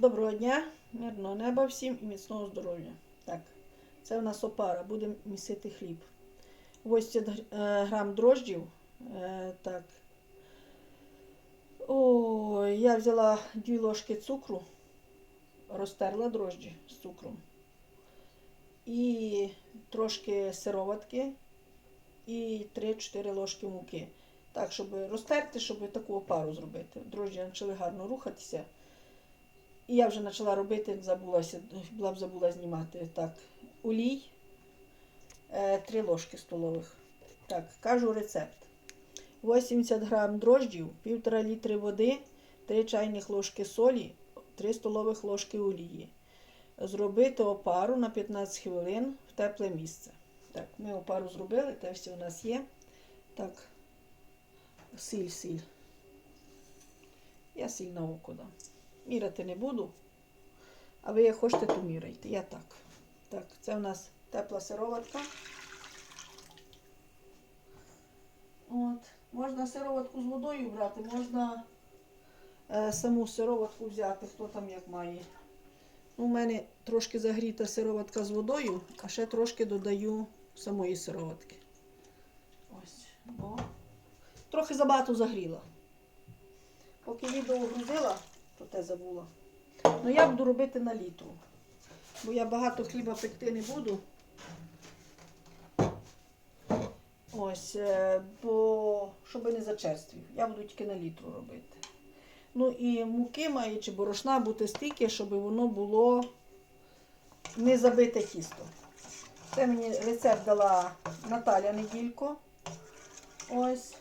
Доброго дня, мирного неба всім і міцного здоров'я. Так, це в нас опара, будемо місити хліб. 80 гр- е, грам дрожджів. Е, так. О, я взяла 2 ложки цукру, розтерла дрожджі з цукром. І трошки сироватки і 3-4 ложки муки. Так, щоб розтерти, щоб таку опару зробити. Дрожджі почали гарно рухатися. І я вже почала робити, забулася, була б забула знімати. Так, олій, е, 3 ложки столових. Так, кажу рецепт. 80 грам дрожджів, 1,5 літри води, 3 чайних ложки солі, 3 столових ложки олії. Зробити опару на 15 хвилин в тепле місце. Так, ми опару зробили, те все у нас є. Так, сіль, сіль. Я сіль на око дам. Міряти не буду. А ви як хочете, то міряйте. Я так. Так, це у нас тепла сироватка. От. Можна сироватку з водою брати, можна е, саму сироватку взяти, хто там як має. У мене трошки загріта сироватка з водою, а ще трошки додаю самої сироватки. Ось. О. Трохи забагато загріла. Поки відео грузила, то те забула. Ну я буду робити на літру. Бо я багато хліба пекти не буду. Ось, е, бо щоб не зачерствів. Я буду тільки на літру робити. Ну і муки має чи борошна бути стільки, щоб воно було не забите тісто. Це мені рецепт дала Наталя Неділько. Ось.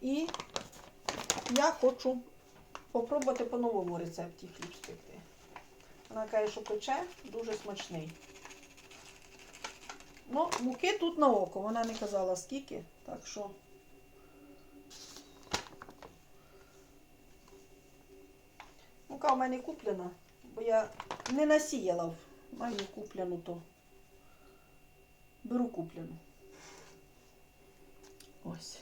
І я хочу попробувати по новому рецепті хліб спекти. Вона каже, що пече дуже смачний. Ну, муки тут на око. Вона не казала скільки, так що. Мука в мене куплена, бо я не насіяла. Маю куплену то. Беру куплену. Ось.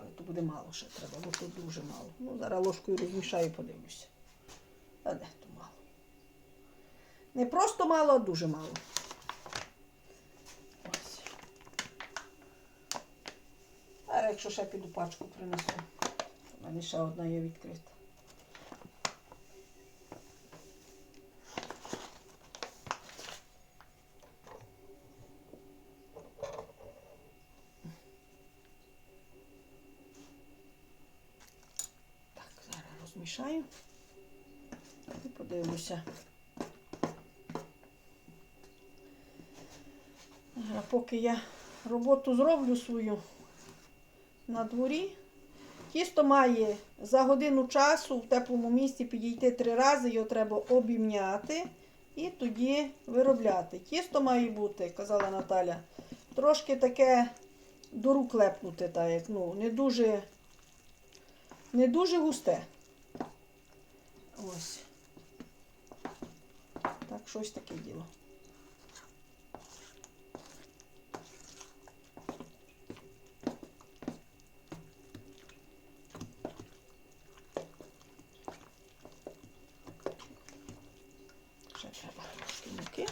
Але то буде мало ще треба, бо тут дуже мало. Ну, зараз ложкою розмішаю, подивлюся. А де то мало? Не просто мало, а дуже мало. Ось. А якщо ще піду пачку принесу. в мене ще одна є відкрита. Так, зараз. І подивимося. А поки я роботу зроблю свою на дворі. Тісто має за годину часу в теплому місці підійти три рази, його треба обімняти і тоді виробляти. Тісто має бути, казала Наталя, трошки таке до рук лепнути, так як ну, не дуже, не дуже густе. Ось. Так, щось таке діло. Ще треба трошки.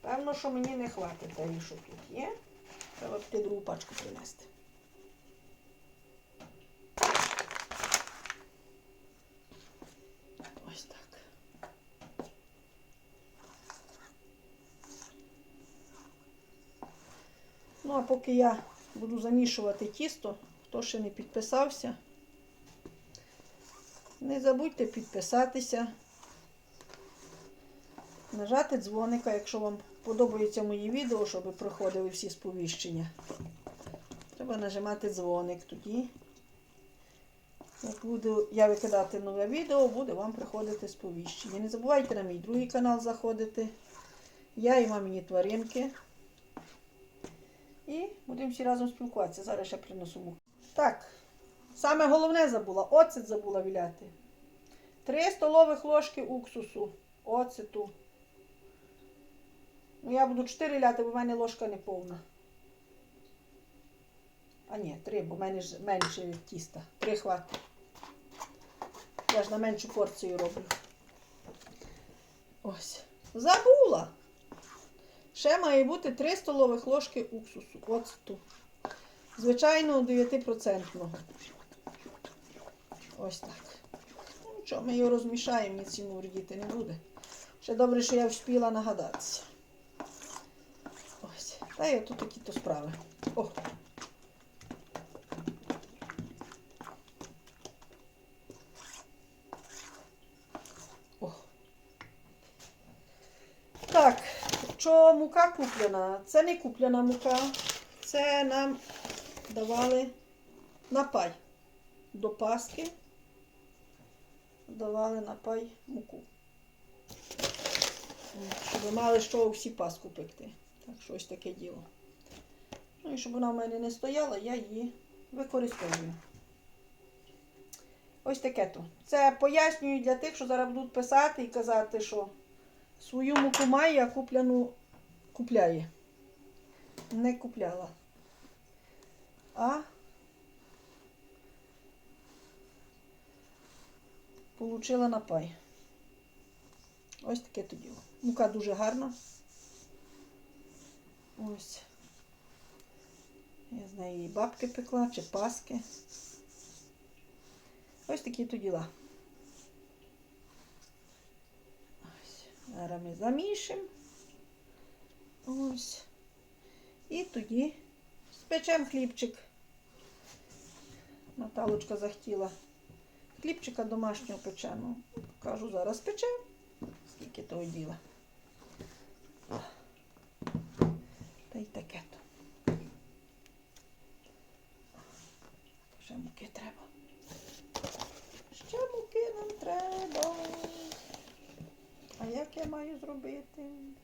Певно, що мені не хватить того, що тут є. Треба другу пачку принести. Ось так. А поки я буду замішувати тісто, хто ще не підписався, не забудьте підписатися, нажати дзвоника, якщо вам подобаються мої відео, щоб проходили всі сповіщення. Треба нажимати дзвоник тоді. Як буду я викидати нове відео, буде вам приходити сповіщення. Не забувайте на мій другий канал заходити. Я і мамині тваринки. І будемо всі разом спілкуватися. Зараз ще принесу муку. Так, саме головне забула. Оцет забула віляти. Три столових ложки уксусу. Оцету. Ну, я буду 4 ляти, бо в мене ложка не повна. А ні, три, бо в мене ж менше тіста. Три хватить. Я ж на меншу порцію роблю. Ось. Забула. Ще має бути 3 столових ложки уксусу. Оцту. Звичайно, 9%. Ось так. Ну, що, ми його розмішаємо, ніці йому вредіти не буде. Ще добре, що я вспіла нагадатися. Ось. Та я тут такі то справи. О. Так, мука куплена? Це не куплена мука. Це нам давали напай до паски. Давали напай муку. Щоб мали що всі паску пекти. Так, що ось таке діло. Ну і щоб вона в мене не стояла, я її використовую. Ось таке то. Це пояснюю для тих, що зараз будуть писати і казати, що свою муку має, а купляну купляє. Не купляла. А получила напай. Ось таке то діло. Мука дуже гарна. Ось. Я з неї бабки пекла, чи паски. Ось такі то діла. Ось. Зараз ми замішимо. Ось. І тоді спечемо хлібчик. Наталочка захотіла хлібчика домашнього печеного. Кажу, зараз печемо. Скільки того діла. Та й таке то. Ще муки треба. Ще муки нам треба. А як я маю зробити?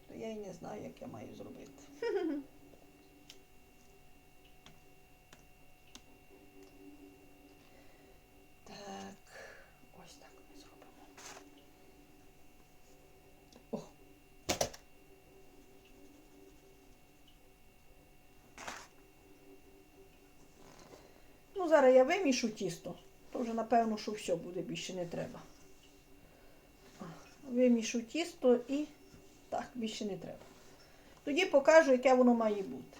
То я й не знаю, як я маю зробити. Так, ось так ми зробимо. О. Ну, зараз я вимішу тісто, то вже напевно, що все буде, більше не треба. Вимішу тісто і так, більше не треба. Тоді покажу, яке воно має бути.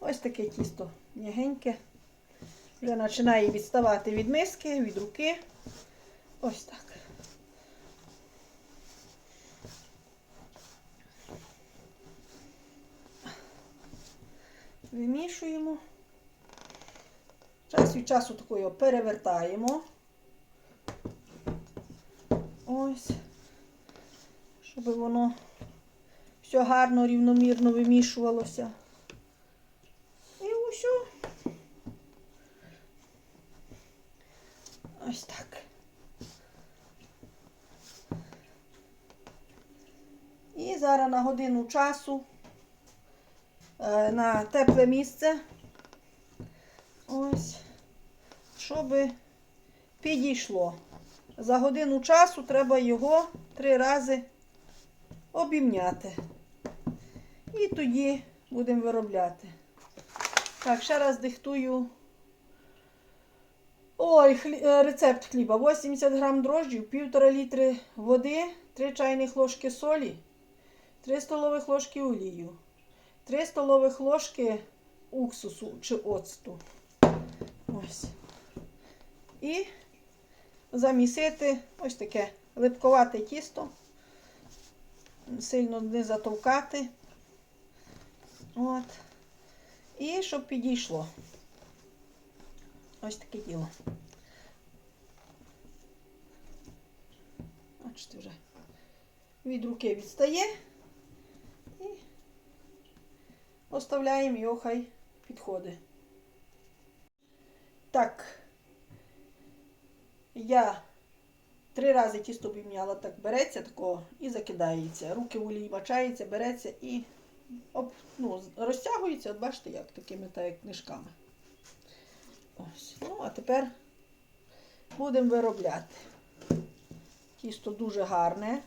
Ось таке тісто м'ягеньке. Вже починає відставати від миски, від руки. Ось так. Вимішуємо. Час від часу такою перевертаємо. Ось. Щоб воно все гарно, рівномірно вимішувалося. І усе. Ось так. І зараз на годину часу е, на тепле місце. Ось, щоб підійшло. За годину часу треба його три рази обімняти. І тоді будемо виробляти. Так, ще раз диктую. Ой, хлі... е, рецепт хліба. 80 грам дрожджів, 1,5 літри води, 3 чайних ложки солі, 3 столових ложки олію, 3 столових ложки уксусу чи оцту. Ось. І замісити ось таке липковате тісто, сильно не затовкати. От. І щоб підійшло. Ось таке діло. Бачите, вже від руки відстає. І оставляємо його хай підходить. Так, я три рази тісто обімняла, так береться тако і закидається. Руки в олії мачається, береться і оп, ну, розтягується, от бачите, як такими так, як книжками. Ось. Ну, а тепер будемо виробляти. Тісто дуже гарне,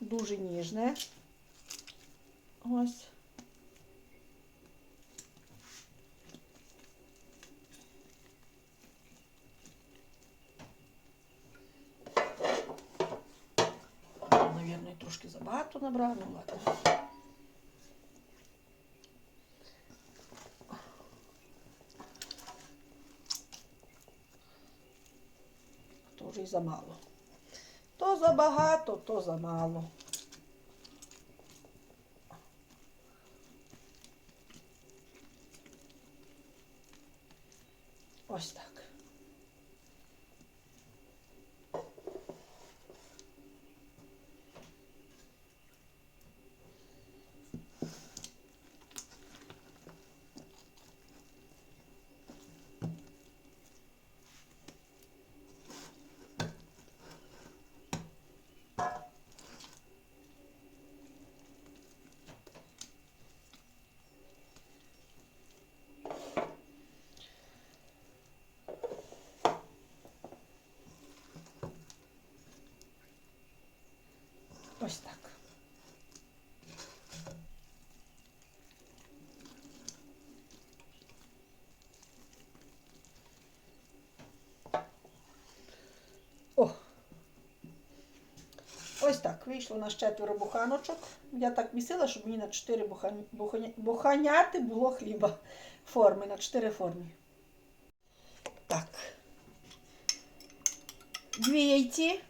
дуже ніжне. Ось. Багато набрала, ну ладно. То вже й замало. То забагато, то замало. Ось так. Ось так. О! Ось так. Вийшло на четверо буханочок. Я так місила, щоб мені на 4 бухані, буханя, буханяти було хліба. Форми, на 4 форми. Так. Дві яйці.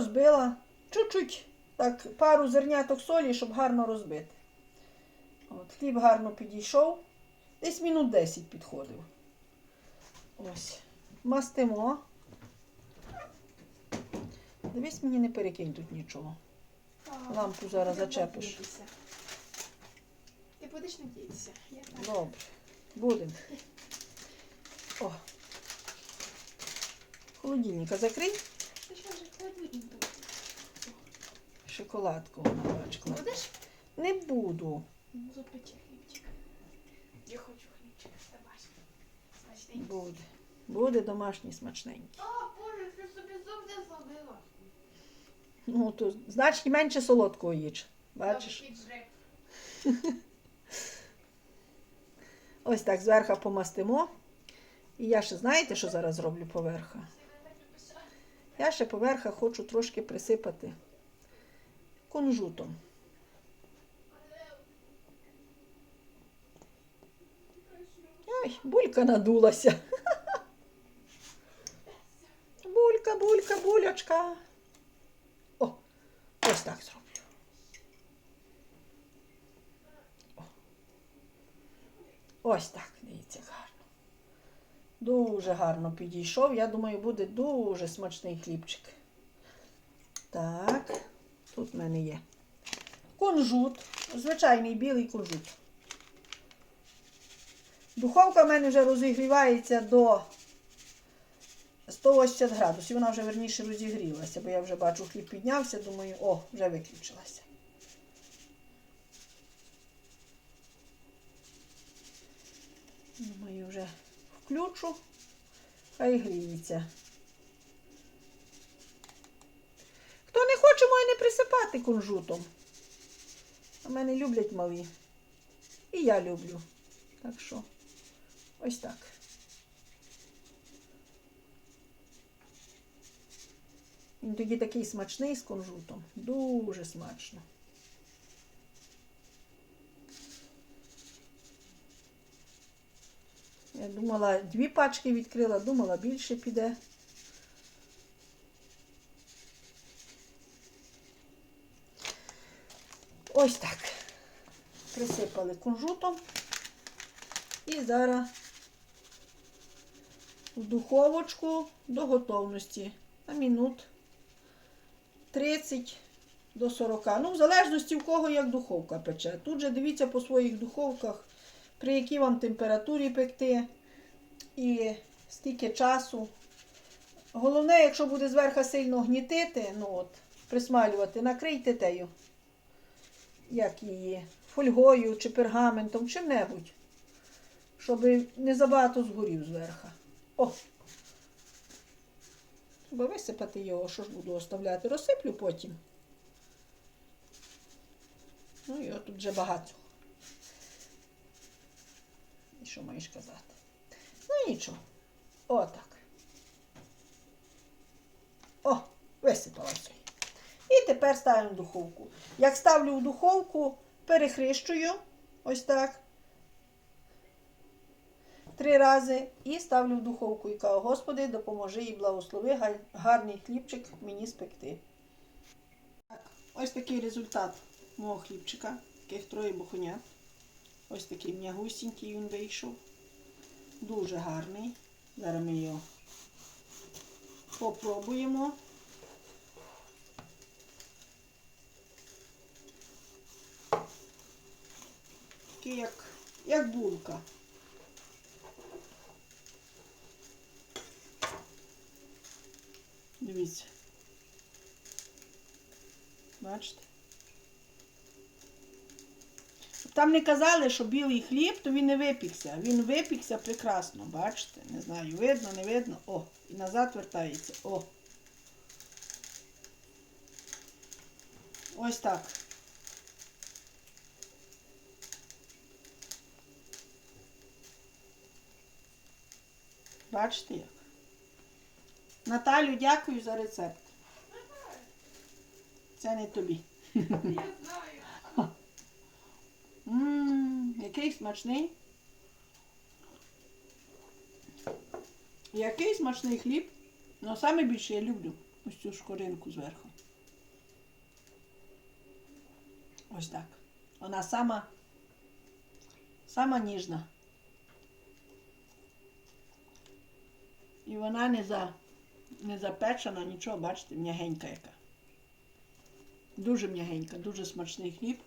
Розбила чуть-чуть так, пару зерняток солі, щоб гарно розбити. От, хліб гарно підійшов. Десь минут 10 підходив. Ось. Мастимо. Дивись, мені не перекинь тут нічого. Лампу зараз зачепиш. Ти будеш надіятися? Добре. Будемо. О. Холодильника закрий. Що вже буду. Шоколадку вона бачила. Будеш? Не буду. Запече хлібчик. Я хочу хлібчик. Давай. Смачний. Буде. Буде домашній смачненький. О, Боже, ти собі зуб не зробила. Ну, то значить менше солодкого їж. Бачиш? Ось так зверху помастимо. І я ще знаєте, що зараз зроблю поверха? Я ще поверха хочу трошки присипати кунжутом. Ой, булька надулася. Булька, булька, булячка. О, ось так зроблю. Ось так, дивіться, гарно. Дуже гарно підійшов. Я думаю, буде дуже смачний хлібчик. Так, тут в мене є кунжут, звичайний білий кунжут. Духовка в мене вже розігрівається до 180 градусів. Вона вже верніше розігрілася, бо я вже бачу, хліб піднявся, думаю, о, вже виключилася. Думаю, вже включу, хай гріється. Хто не хоче, може не присипати кунжутом. А мене люблять малі. І я люблю. Так що, ось так. Він тоді такий смачний з кунжутом. Дуже смачно. Я думала, дві пачки відкрила, думала, більше піде. Ось так. Присипали кунжутом. І зараз в духовочку до готовності на минут 30 до 40. Ну, в залежності в кого як духовка пече. Тут же дивіться по своїх духовках, при якій вам температурі пекти і скільки часу. Головне, якщо буде зверху сильно гнітити, ну от, присмалювати, накрийте тею, як її, фольгою чи пергаментом, чим-небудь, щоб не забагато згорів зверху. О! Треба висипати його, що ж буду оставляти. Розсиплю потім. Ну, його тут вже багато. І що маєш казати? Ну нічого. Отак. О! висипала все. І тепер ставимо в духовку. Як ставлю в духовку, перехрещую ось так. Три рази і ставлю в духовку і кажу, Господи, допоможи і благослови гарний хлібчик мені спекти. Ось такий результат мого хлібчика, таких троє бухонят. Ось такий м'ягусінький він вийшов. Дуже гарний. Зараз ми його попробуємо. Такий як, як булка. Дивіться. Бачите? Там не казали, що білий хліб, то він не випікся. Він випікся прекрасно, бачите? Не знаю, видно, не видно. О, і назад вертається. О. Ось так. Бачите як? Наталю, дякую за рецепт. Це не тобі. Я знаю. Ммм, який смачний. Який смачний хліб. Ну, саме більше я люблю ось цю шкоринку зверху. Ось так. Вона сама, сама ніжна. І вона не, за, не запечена, нічого, бачите, м'ягенька яка. Дуже м'ягенька, дуже смачний хліб.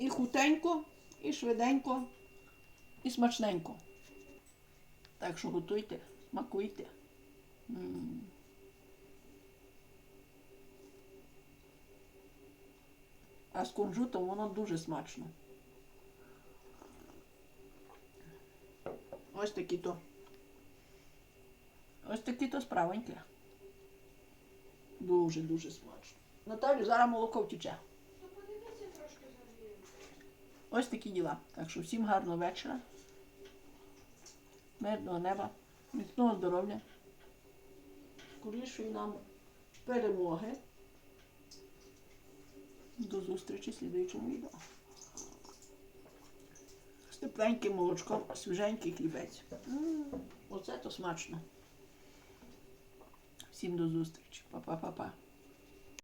І хутенько, і швиденько, і смачненько. Так що готуйте, смакуйте. А з кунжутом воно дуже смачно. Ось такі то. Ось такі то справенькі. Дуже-дуже смачно. Наталю, зараз молоко втіче. Ну подивися трошки загрію. Ось такі діла. Так що всім гарного вечора. Мирного неба, міцного здоров'я. Скорішої нам перемоги. До зустрічі в слідуючому відео. З тепленьким молочком, свіженький хлібець. Оце то смачно. Всім до зустрічі. Па-па-па-па.